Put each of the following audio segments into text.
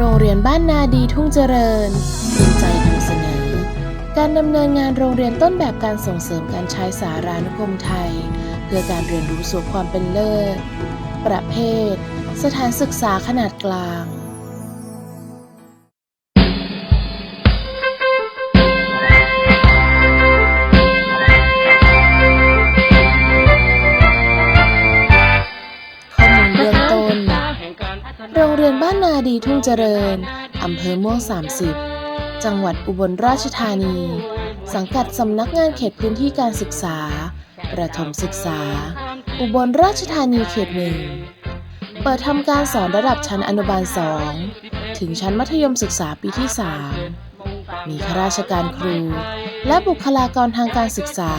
โรงเรียนบ้านนาดีทุ่งเจริญภูมิใจนำเสนอ การดำเนินงานโรงเรียนต้นแบบการส่งเสริมการใช้สารานุกรมไทย เพื่อการเรียนรู้สู่ความเป็นเลิศ ประเภท สถานศึกษาขนาดกลางาดีทุ่งเจริญ อำเภอม่วง 30 จังหวัดอุบลราชธานี สังกัดสำนักงานเขตพื้นที่การศึกษา ประถมศึกษา อุบลราชธานีเขตหนึ่ง เปิดทำการสอนระดับชั้นอนุบาล 2 ถึงชั้นมัธยมศึกษาปีที่ 3 มีข้าราชการครู และบุคลากรทางการศึกษา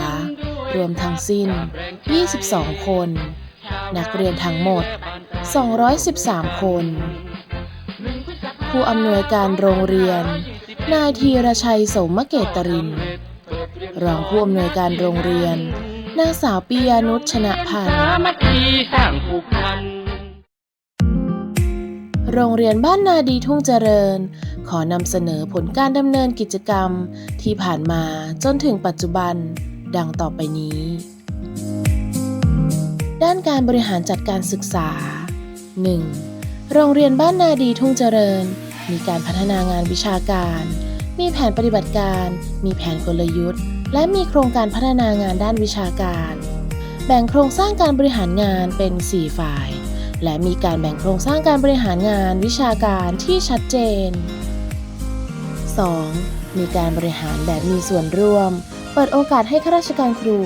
รวมทั้งสิ้น 22 คน นักเรียนทั้งหมด 213 คน ผู้อำนวยการโรงเรียน นายธีรชัยสมเกตริน รองผู้อำนวยการโรงเรียน นางสาวปิยานุชชนะพันธ์โรงเรียนบ้านนาดีทุ่งเจริญ ขอนำเสนอผลการดำเนินกิจกรรมที่ผ่านมาจนถึงปัจจุบัน ดังต่อไปนี้ ด้านการบริหารจัดการศึกษา 1. โรงเรียนบ้านนาดีทุ่งเจริญ มีการพัฒนางานวิชาการ มีแผนปฏิบัติการ มีแผนกลยุทธ์ และมีโครงการพัฒนางานด้านวิชาการ แบ่งโครงสร้างการบริหารงานเป็น 4 ฝ่าย และมีการแบ่งโครงสร้างการบริหารงานวิชาการที่ชัดเจน 2. มีการบริหารแบบมีส่วนร่วม เปิดโอกาสให้ข้าราชการครู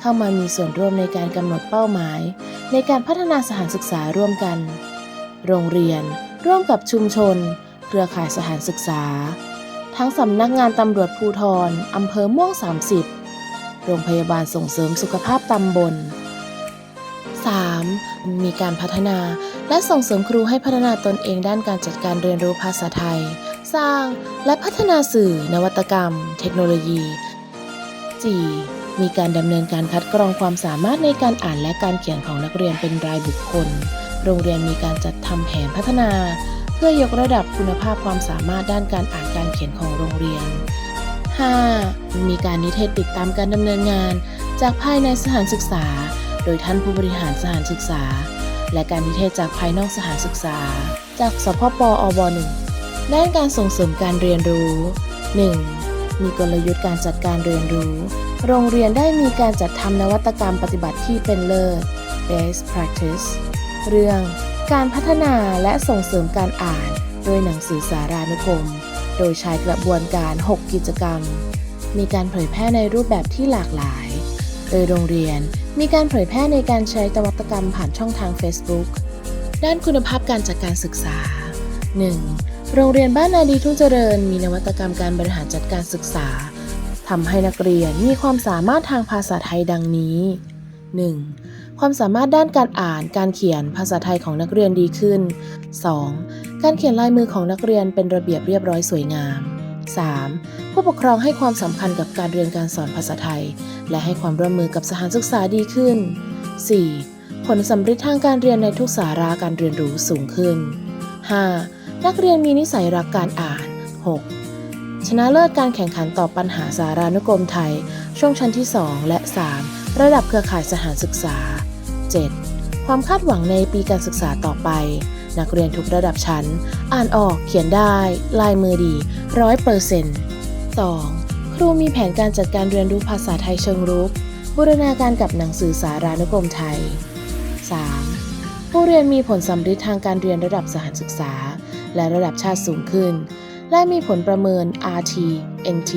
เข้ามามีส่วนร่วมในการกำหนดเป้าหมาย ในการพัฒนาสถานศึกษาร่วมกัน โรงเรียน ร่วมกับชุมชน เครือข่ายสถานศึกษา ทั้งสำนักงานตำรวจภูทรอำเภอม่วง 30 โรงพยาบาลส่งเสริมสุขภาพตำบล 3. มีการพัฒนาและส่งเสริมครูให้พัฒนาตนเองด้านการจัดการเรียนรู้ภาษาไทย สร้างและพัฒนาสื่อ นวัตกรรม เทคโนโลยี 4. มีการดำเนินการคัดกรองความสามารถในการอ่านและการเขียนของนักเรียนเป็นรายบุคคล โรงเรียนมีการจัดทำแผนพัฒนา เพื่อยกระดับคุณภาพความสามารถด้านการอ่านการเขียนของโรงเรียน 5. มีการนิเทศติดตามการดำเนินงาน จากภายในสถานศึกษา โดยท่านผู้บริหารสถานศึกษา และการนิเทศจากภายนอกสถานศึกษา จากสพปอบ1ด้านการส่งเสริมการเรียนรู้ 1. มีกลยุทธ์การจัดการเรียนรู้ โรงเรียนได้มีการจัดทำนวัตกรรมปฏิบัติที่เป็นเลิศ best practice เรื่อง การพัฒนาและส่งเสริมการอ่าน โดยหนังสือสารานุกรม โดยใช้กระบวนการ 6 กิจกรรม มีการเผยแพร่ในรูปแบบที่หลากหลาย โดยโรงเรียนมีการเผยแพร่ในการใช้นวัตกรรมผ่านช่องทาง Facebook ด้านคุณภาพการจัดการศึกษา 1. โรงเรียนบ้านนาดีทุ่งเจริญ มีนวัตกรรมการบริหารจัดการศึกษาทำให้นักเรียนมีความสามารถทางภาษาไทยดังนี้ 1. ความสามารถด้านการอ่านการเขียนภาษาไทยของนักเรียนดีขึ้น 2. การเขียนลายมือของนักเรียนเป็นระเบียบเรียบร้อยสวยงาม 3. ผู้ปกครองให้ความสำคัญกับการเรียนการสอนภาษาไทย และให้ความร่วมมือกับสถานศึกษาดีขึ้น 4. ผลสำเร็จทางการเรียนในทุกสาระการเรียนรู้สูงขึ้น 5. นักเรียนมีนิสัยรักการอ่าน 6. ชนะเลิศการแข่งขันต่อปัญหาสารานุกรมไทย ช่วงชั้นที่ 2 และ 3 ระดับเครือข่ายสถานศึกษา 7. ความคาดหวังในปีการศึกษาต่อไป นักเรียนทุกระดับชั้น อ่านออกเขียนได้ ลายมือดีร้อยเปอร์เซ็นต์ 2. ครูมีแผนการจัดการเรียนรู้ภาษาไทยเชิงรุก บูรณาการกับหนังสือสารานุกรมไทย 3. ผู้เรียนมีผลสำเร็จทางการเรียนระดับสถานศึกษา และระดับชาติสูงขึ้น และมีผลประเมิน RT NT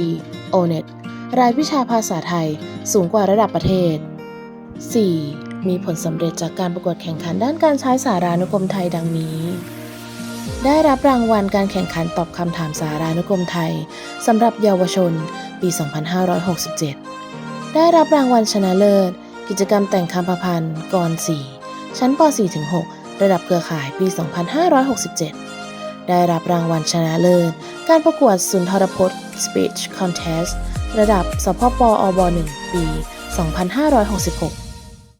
ONET รายวิชาภาษาไทยสูงกว่าระดับประเทศ 4. มีผลสำเร็จจากการประกวดแข่งขันด้านการใช้สารานุกรมไทยดังนี้ ได้รับรางวัลการแข่งขันตอบคำถามสารานุกรมไทยสำหรับเยาวชน ปี 2567 ได้รับรางวัลชนะเลิศ กิจกรรมแต่งคำประพันธ์กร 4 ชั้นป .4-6 ระดับเครือข่ายปี 2567 ได้รับรางวัลชนะเลิศ การประกวดสุนทรพจน์ Speech Contest ระดับสพปอบ 1 ปี 2566